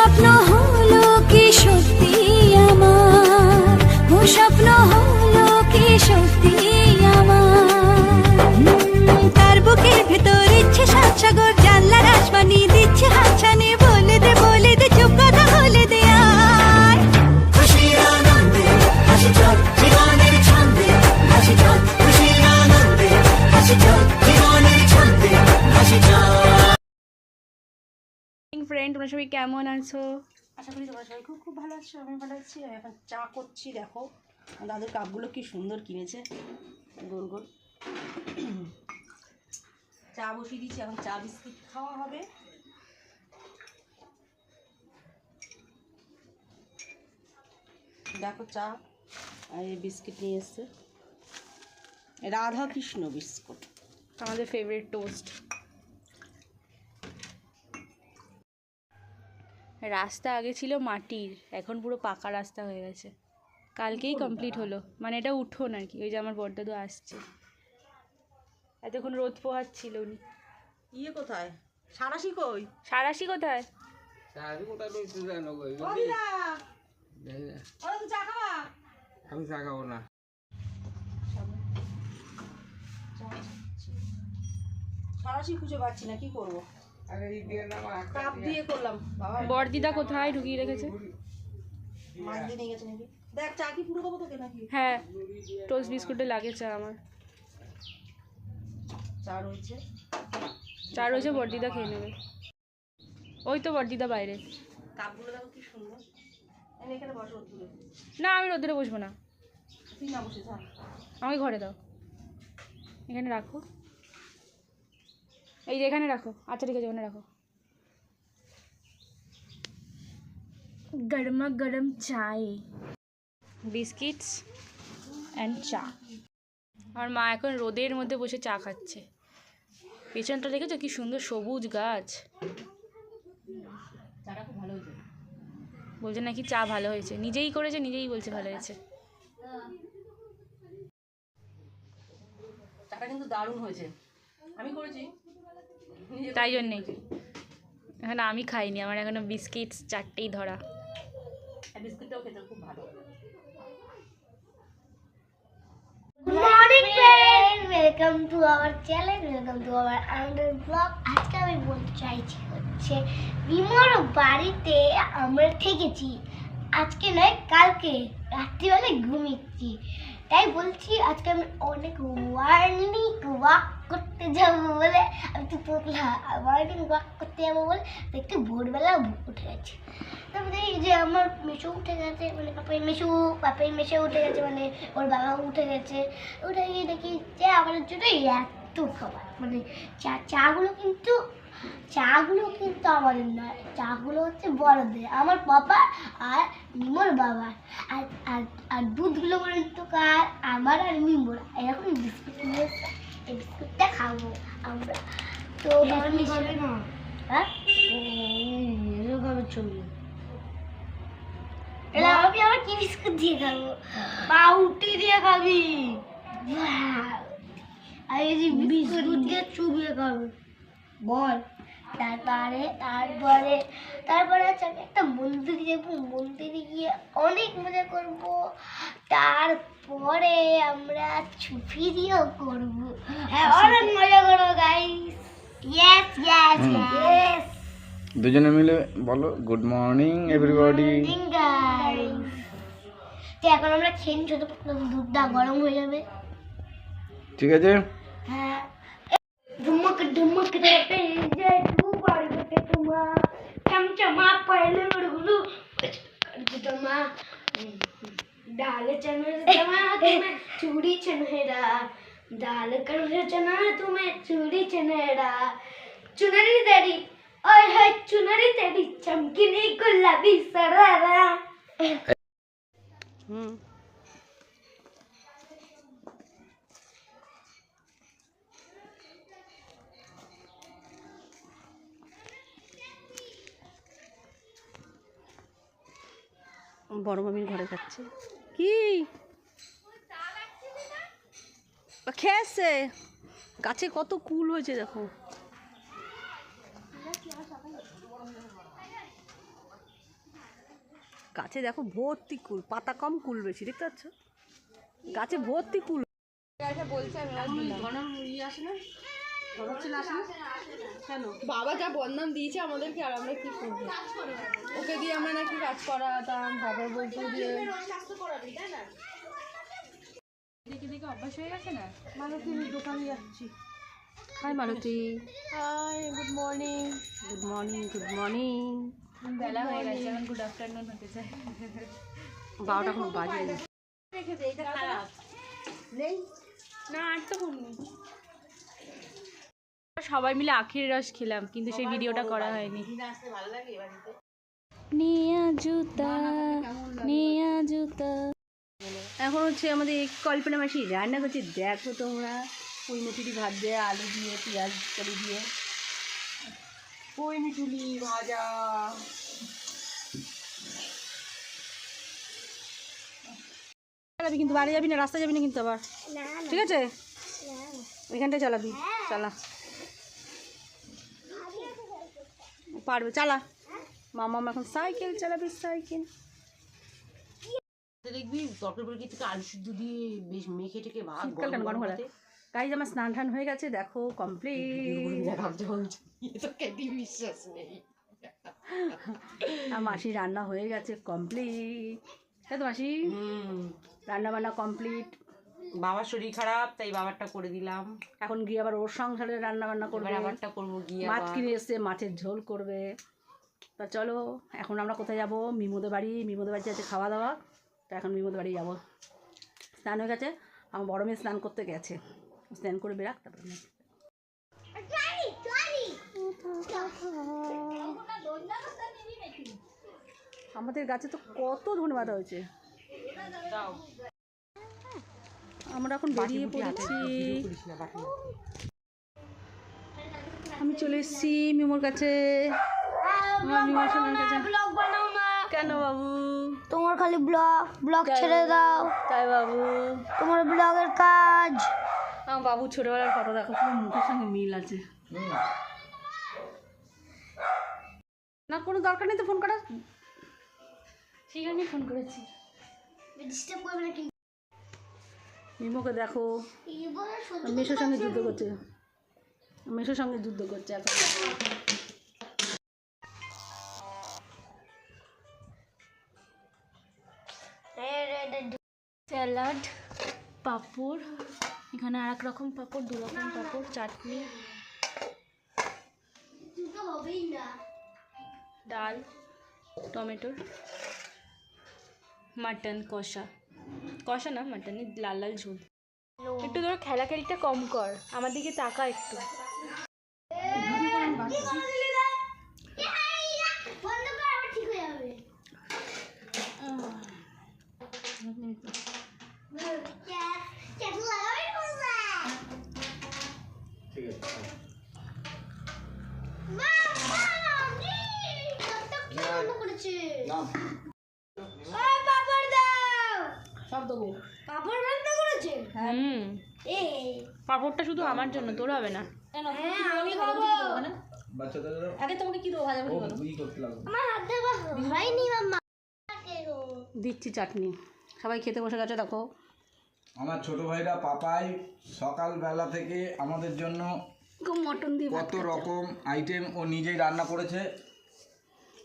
স্বপ্ন হলো কি সত্যি আমার? ও স্বপ্ন হলো কি সত্যি তোমরা সবাই কেমন আছো? আশা করি তোমরা সবাই খুব খুব ভালো আছো আমি ভালো আছি। আমি এখন চা করছি দেখো। দাদুর কাপগুলো কি সুন্দর কিনেছে। গোল গোল। চা বসিয়ে দিচ্ছি এখন চা বিস্কিট খাওয়া হবে। দেখো চা আর এই বিস্কিট নিয়ে এসছে। রাধাকৃষ্ণ বিস্কুট। আমাদের ফেভারিট টোস্ট রাস্তা আগে ছিল মাটির এখন পুরো পাকা রাস্তা হয়ে গেছে। কালকেই কমপ্লিট হলো। মানে এটা উঠো আর কি ওই যে আমার বড়দাদু আসছে। এতক্ষণ রোদ পোহাচ্ছিল উনি। ইয়ে কোথায়? সারাশি কই? সারাশি কোথায়? আমি চা খাব না। সারাশি খুঁজে পাচ্ছি না কি করব? কাপ দিয়ে করলাম বড়দিদা কোথায় ঢুকিয়ে রেখেছে? মাছ দিয়ে নিয়ে গেছে নাকি? দেখ চা কি পুরো তোকে নাকি? হ্যাঁ টোস্ট বিস্কুটে লাগে চা আমার। চা রয়েছে। চা রয়েছে বড়দিদা খেয়ে নেবে। ওই তো বড়দিদা বাইরে। কাপগুলো দেখো কি সুন্দর। আমি এখানে বসে না আমি রোদ্রে বসবো না। তুই না বসে যা আমাকে ঘরে দাও। এখানে রাখো। এই যে এখানে রাখো। আচ্ছা ঠিক আছে ওখানে রাখো। গরমা গরম চাই। বিস্কিটস অ্যান্ড চা। আমার মা এখন রোদের মধ্যে বসে চা খাচ্ছে। পেছনটা দেখেছ কি সুন্দর সবুজ গাছ? চাটা খুব ভালো হয়েছে। বলছে নাকি চা ভালো হয়েছে। নিজেই করেছে নিজেই বলছে ভালো হয়েছে। চাটা কিন্তু দারুণ হয়েছে। আমি করেছি। তাই জন্যেই এখন আমি খাইনি আমার এখনও বিস্কিট চারটেই ধরা। আর খেতে খুব ভালো good morning friend welcome to our channel welcome to our another blog আজকে আমি বলতে চাইছি হচ্ছে বিমর বাড়িতে আমরা থেকেছি। আজকে নয় কালকে রাত্রিবেলায় ঘুমিয়েছি। তাই বলছি আজকে আমি অনেক ওয়ার্নিং ওয়াক করতে যাব বলে, আমি তো পোকলা ওয়ার্নিং ওয়াক করতে যাব বলে দেখতে ভোরবেলা উঠে গেছে। তারপরে এই যে আমার মেশো উঠে গেছে মানে পাপাই মেশো পাপাই মেশো উঠে গেছে মানে ওর বাবা উঠে গেছে। উঠে গিয়ে দেখি যে আমার জন্য এত খাবার মানে চা, চাগুলো কিন্তু চাগুলো কিন্তু আমাদের নয়, চাগুলো হচ্ছে বড়দের, আমার পাপা আর মিমোর বাবার আর আর আর দুধগুলো কিন্তু কার? আমার আর মিমোর এরকম বিস্কুট নিয়ে এই বিস্কুটটা খাব আমরা। তো আমি হ্যাঁ? আবার কি বিস্কুট দিয়ে খাব? পাউটি দিয়ে খাবি। আর এই যে বিস্কুট দিয়ে চুবিয়ে খাব। বল। তারপরে তারপরে তারপরে হচ্ছে আমি একটা মন্দিরে যাব। মন্দিরে গিয়ে অনেক মজা করব। তারপরে আমরা ছুপি দিয়েও করব। হ্যাঁ অনেক মজা করব গাইস ইয়েস ইয়েস ইয়েস দুজনে মিলে বলো গুড মর্নিং এভরিবডি গাইস তো এখন আমরা খেয়ে নিই ছোট দুধটা গরম হয়ে যাবে। ঠিক আছে? হ্যাঁ। ধুমক ধুমক। కొంచెమా పళ్ళు ముడుగులు అడుగుతామా దాల చనమా చూడి చనహడా దాల కనుచనా తుమే చూడి చనహడా चुनरी तेरी ओए है चुनरी तेरी चमकीली गुलाबी सरारा বড় মামির ঘরে যাচ্ছে। কি? খেয়েছে। গাছে কত কুল হয়েছে দেখো। গাছে দেখো ভর্তি কুল পাতা কম কুল বেশি দেখতে পাচ্ছ? গাছে ভর্তি কুল। বাবা যা বদনাম দিয়েছে আমাদেরকে আর আমরা কি করব? ওকে দিয়ে আমরা নাকি কাজ করাতাম বাবার বলতে দিয়ে। দেখে দেখে অভ্যাস হয়ে গেছে না? মালতী দোকানে যাচ্ছি। Hi Malati. Hi good morning good morning good morning বেলা হয়ে গেছে এখন গুড আফটারনুন হতে চাই। বারোটা খুব বাজে। না আর তো করিনি সবাই মিলে আখের রস খেলাম কিন্তু সেই ভিডিওটা করা হয়নি। নিয়া জুতা নিয়া জুতা। এখন হচ্ছে আমাদের কল্পনা মাসি রান্না করছে দেখো তোমরা পুঁই মুচুরি ভাত দিয়ে আলু দিয়ে পেঁয়াজ করে দিয়ে। পুঁই ভাজা। চালাবি কিন্তু বাড়ি যাবি না রাস্তা যাবি না কিন্তু আবার? ঠিক আছে? ওইখানটায় চালাবি চালা। পারবে চালা। মামা এখন সাইকেল চালাবি সাইকেল। দেখবি তরকারি পরে কিছু আলু সিদ্ধ দিয়ে বেশ মেখে টেকে ভাত গরম গাইজ আমার স্নান টান হয়ে গেছে দেখো কমপ্লিট বিশ্বাস নেই। মাসি রান্না হয়ে গেছে কমপ্লিট তাই তো মাসি? রান্না বান্না কমপ্লিট বাবার শরীর খারাপ তাই বাবারটা করে দিলাম। এখন গিয়ে আবার ওর সংসারে রান্না বান্না করবে আবারটা করব গিয়ে মাছ কিনে এসে মাছের ঝোল করবে। তা চলো এখন আমরা কোথায় যাব? মিমোদের বাড়ি। মিমোদের বাড়িতে আছে খাওয়া দাওয়া তা এখন মিমোদের বাড়ি যাব। স্নান হয়ে গেছে? আমার বড় মেয়ে স্নান করতে গেছে। স্নান করে বেরাক তারপরে আমি- আমাদের গাছে তো কত ধন্যবাদ হয়েছে। আমরা এখন বেরিয়ে পড়েছি। আমি চলে এসেছি মিমোর কাছে। না কেন বাবু? তোমার খালি ব্লগ ব্লগ ছেড়ে দাও। তাই বাবু। তোমার ব্লগের কাজ। আমার বাবু ছোটবেলার ফটো দেখো। পুরো মুখের সঙ্গে মিল আছে। না কোনো দরকার নেই তো ফোন করার? ঠিক আমি ফোন করেছি। ডিস্টার্ব করবে না কিন্তু মিমোকে দেখো। মেশোর সঙ্গে যুদ্ধ করছে। মেশোর সঙ্গে যুদ্ধ করছে এখন। স্যালাড পাঁপড় এখানে আর এক রকম পাঁপড় দু রকম পাঁপড় চাটনি। ডাল টমেটোর মাটন কষা। কষা না মাটনের লাল লাল ঝোল। একটু ধরো খেলা খেলটা কম কর আমার দিকে তাকা একটু। বন্ধ কর আবার ঠিক হয়ে যাবে ক্যাট ক্যাট লাগাবে কোথায় ঠিক আছে মা মা জি কত কি বন্ধ করেছে না ও পাপড় দাও সব দেবো। পাপড় বন্ধ করেছে? হুম। এ। পাঁপড়টা শুধু আমার জন্য তোর হবে না। হ্যাঁ আমি খাব। আগে তোমাকে কি দেবো ভাজা দিচ্ছি চাটনি। সবাই খেতে বসে গেছে দেখো। আমার ছোট ভাইরা পাপাই সকালবেলা থেকে আমাদের জন্য মটন দিয়ে কত রকম আইটেম ও নিজেই রান্না করেছে।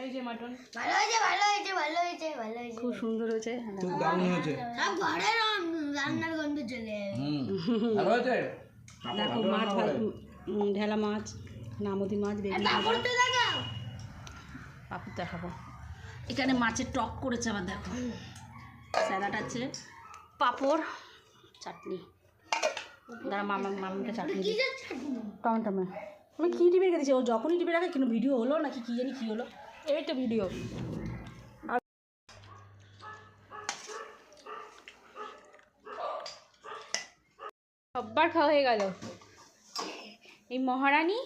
এই যে মাটন। ভালো হয়েছে ভালো হয়েছে ভালো হয়েছে ভালো হয়েছে। খুব সুন্দর হয়েছে। হ্যাঁ। খুব দারুণ হয়েছে। সব ঘরের রান্নার গন্ধ চলে ভালো হয়েছে? দেখো মাছ ঢেলা মাছ নামদি মাছ বেগুন পাপড় তো লাগাও পাপড় দেখাবো। এখানে মাছের টক করেছে আবার দেখো। স্যালাড আছে পাপড় চাটনি। দাঁড়া মামা মামাকে চাটনি টমেটো মে আমি কী টিপে রেখে দিচ্ছি ও যখনই টিপে রাখে কিন্তু ভিডিও হলো নাকি কী জানি কী হলো? এই তো ভিডিও সব্বার খাওয়া হয়ে গেল। এই মহারানী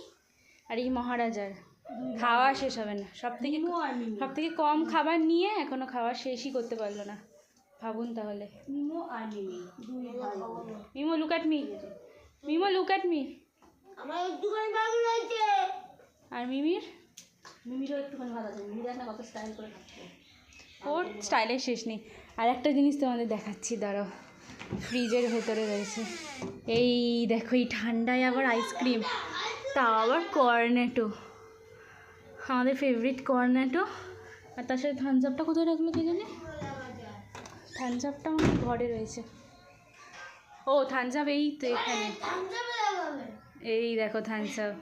আর এই মহারাজার। খাওয়া শেষ হবে না। সব থেকে সব থেকে কম খাবার নিয়ে এখনও খাওয়া শেষই করতে পারল না। ভাবুন তাহলে। Mimo look at me Mimo look at me আমার আর মিমির? মিমিরও একটুখানি ভালো আছে মিমি দেখ না কত স্টাইল করে খাচ্ছে ওর স্টাইলের শেষ নেই। আর একটা জিনিস তোমাদের দেখাচ্ছি দাঁড়াও। ফ্রিজের ভেতরে রয়েছে। এই দেখো এই ঠান্ডায় আবার আইসক্রিম তা আবার কর্নেটো আমাদের ফেভারিট কর্নেটো আর তার সাথে থামস আপটা কোথায় রাখল কে জানে? থামস আপটা আমার ঘরে রয়েছে। ও থামস আপ এই তো এখানে। এই দেখো থামস আপ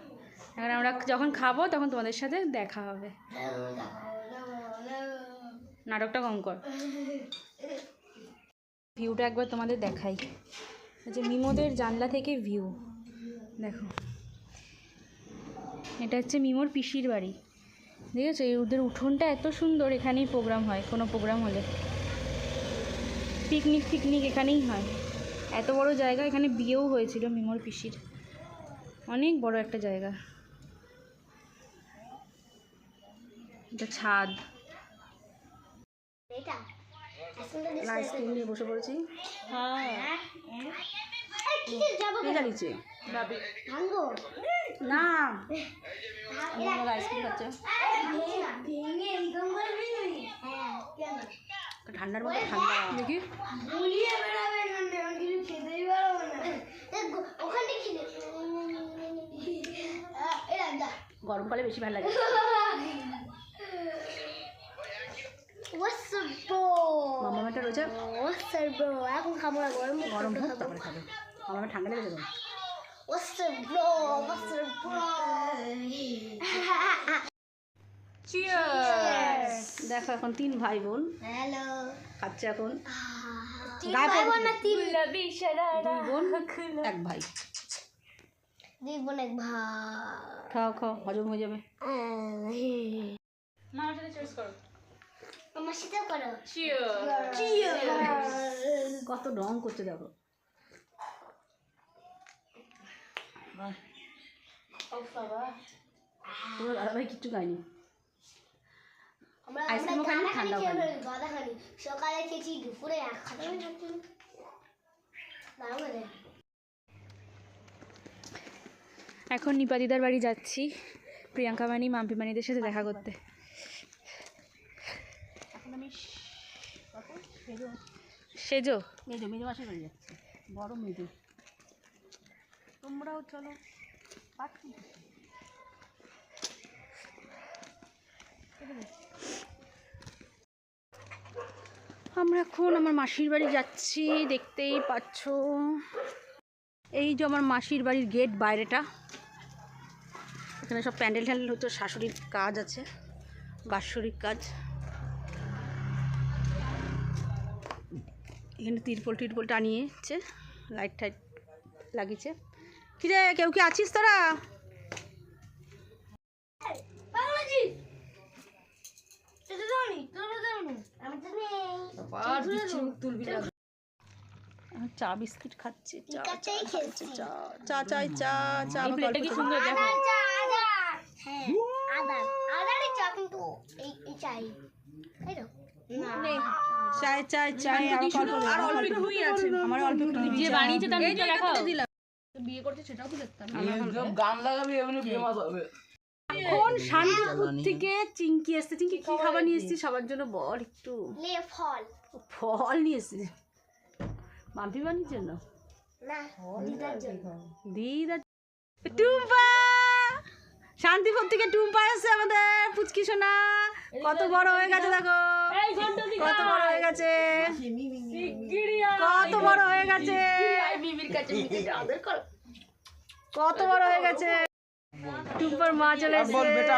এখন আমরা যখন খাব, তখন তোমাদের সাথে দেখা হবে। নাটকটা কম কর। ভিউটা একবার তোমাদের দেখাই। যে মিমোদের জানলা থেকে ভিউ। দেখো। এটা হচ্ছে মিমোর পিসির বাড়ি। দেখেছ? এই ওদের উঠোনটা এত সুন্দর, এখানেই প্রোগ্রাম হয়, কোনো প্রোগ্রাম হলে। পিকনিক ফিকনিক এখানেই হয়। এত বড় জায়গা, এখানে বিয়েও হয়েছিল মিমোর পিসির। অনেক বড় একটা জায়গা। এটা ছাদ। আইসক্রিম নিয়ে বসে পড়েছি। আইসক্রিম ঠান্ডার মধ্যে ঠান্ডা। গরমকালে বেশি ভালো লাগে। What's? মামা মেটা What's? এখন খাব না গরম গরম হোক তারপরে খাবে। মামা ঠান্ডা লেগেছে তো। What's up, bro? What's up, bro? দেখো এখন তিন ভাই বোন. খাচ্ছে এখন। তিন ভাই বোন না তিন? বোন। এক ভাই। দুই বোন এক ভাই। খাও খাও হজম হয়ে যাবে। মামার সাথে করো। আমার সাথেও করো কত রং করছে দেখো দাদাভাই কিচ্ছু খায়নি খানি সকালে খেয়েছি দুপুরে। এখন নিপাদিদার বাড়ি যাচ্ছি। প্রিয়াঙ্কা মানি মাম্পি মানিদের সাথে দেখা করতে। সেজো। মেজো মেজো মাসে যাচ্ছে। বড় মেজো। তোমরাও চলো পাখি আমরা এখন আমার মাসির বাড়ি যাচ্ছি দেখতেই পাচ্ছ। এই যে আমার মাসির বাড়ির গেট বাইরেটা। এখানে সব প্যান্ডেল ট্যান্ডেল হচ্ছে শাশুড়ির কাজ আছে বাৎসরিক কাজ। এখানে তিরপল টিরপল টানিয়েছে লাইট টাইট লাগিয়েছে। কিরে কেউ কি আছিস তোরা? চা বিস্কিট খাচ্ছে চা চা চাই চা চা আদা আদা চা কিন্তু চাই চাই চাই আর অল্প একটুই আছে। আমার অল্প একটু যে বানিয়েছে তার বিয়ে করছে সেটাও তো দেখতাম। গান লাগাবি এমনি ফেমাস হবে। এখন শান্তিপুর থেকে এসছে চিঙ্কি কি খাবার নিয়ে এসেছি? সবার জন্য বল একটু। ফল। ফল নিয়ে এসেছি? মাম্পি বানির জন্য? জন্য। দিদা টুম্পা! শান্তিপুর থেকে টুম্পা এসছে আমাদের। পুচকি সোনা। কত বড় হয়ে গেছে দেখো। কত বড় হয়ে গেছে? কত বড় হয়ে গেছে? কত বড় হয়ে গেছে? টুম্পার মা চলে এসেছে। বেটা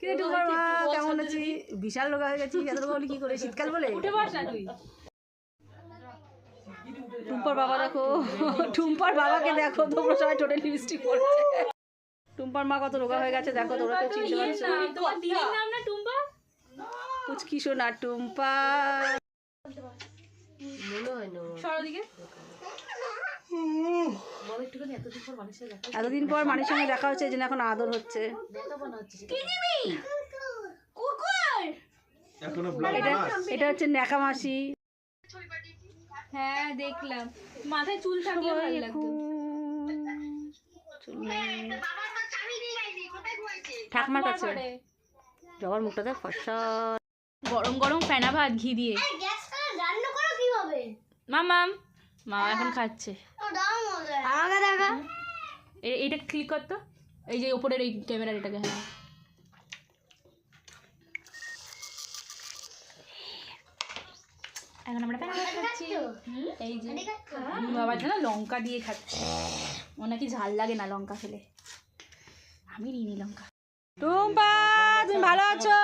কি টুম্পার মা? কেমন আছি বিশাল রোগা হয়ে গেছি এত হলে কি করে? শীতকাল বলে? উঠে বস না তুই। টুম্পার বাবা দেখো টুম্পার বাবাকে দেখো তোমরা সবাই টোটাল লিপস্টিক পরেছে টুম্পার মা কত রোগা হয়ে গেছে দেখো তোমরা কেউ চিনতে পারছ। না। তোমার দিদির নাম না টুম্পা? পুচকি সোনা টুম্পা। হয় না সরো দিকে। বড় একটুখানি এতদিন পর মানির সঙ্গে দেখা হচ্ছে জন্য এখন আদর হচ্ছে। এটা এটা হচ্ছে ন্যাকা মাসি। হ্যাঁ দেখলাম। মাথায় চুল থাকলে ভালো লাগতো। চুল নেই। ঠাকমার কাছে। জবার মুখটাতে ফসা গরম গরম ফেনা ভাত ঘি দিয়ে। রান্না করো কীভাবে? মামাম মা এখন খাচ্ছে। ও দাও মজা। আমাকে দেখা। এইটা ক্লিক কর তো। এই যে ওপরের এই ক্যামেরার এটাকে হ্যাঁ। এখন আমরা খাচ্ছি? এই যে। বাবা লঙ্কা দিয়ে খাচ্ছে। ও নাকি ঝাল লাগে না লঙ্কা খেলে। আমি নিই নি লঙ্কা। টুম্পা তুমি ভালো আছো?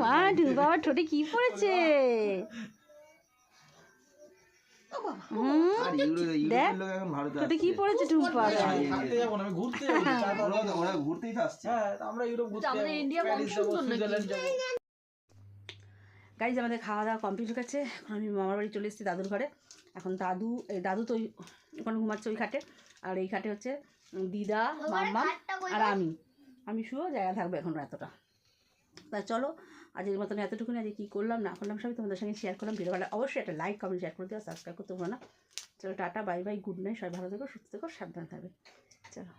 মা টুম্পা আমার ঠোঁটে কি পড়েছে? হুম, কি পড়েছে টুম্পা? থাকতে যাব না আমি ঘুরতে যাব ওরা ঘুরতেই তো আসছে। হ্যাঁ গাইজ আমাদের খাওয়া দাওয়া কমপ্লিট হয়ে গেছে। এখন আমি মামার বাড়ি চলে এসেছি দাদুর ঘরে। এখন দাদু এই দাদু তো ওখানে ঘুমাচ্ছে ওই খাটে। আর এই খাটে হচ্ছে দিদা মাম্মা আর আমি। আমি শুয়েও জায়গা থাকবে এখন এতটা। তা চলো, আজকের মতন এতটুকুনি, আজকে কী করলাম, না করলাম, সবই তোমাদের সঙ্গে শেয়ার করলাম। ভিডিও ভালো অবশ্যই একটা লাইক কমেন্ট শেয়ার করে দিও সাবস্ক্রাইব করতে ভুলো না। চলো, tata bye bye good night সবাই ভালো থেকো, সুস্থ থেকো, সাবধান থাকবে। চলো।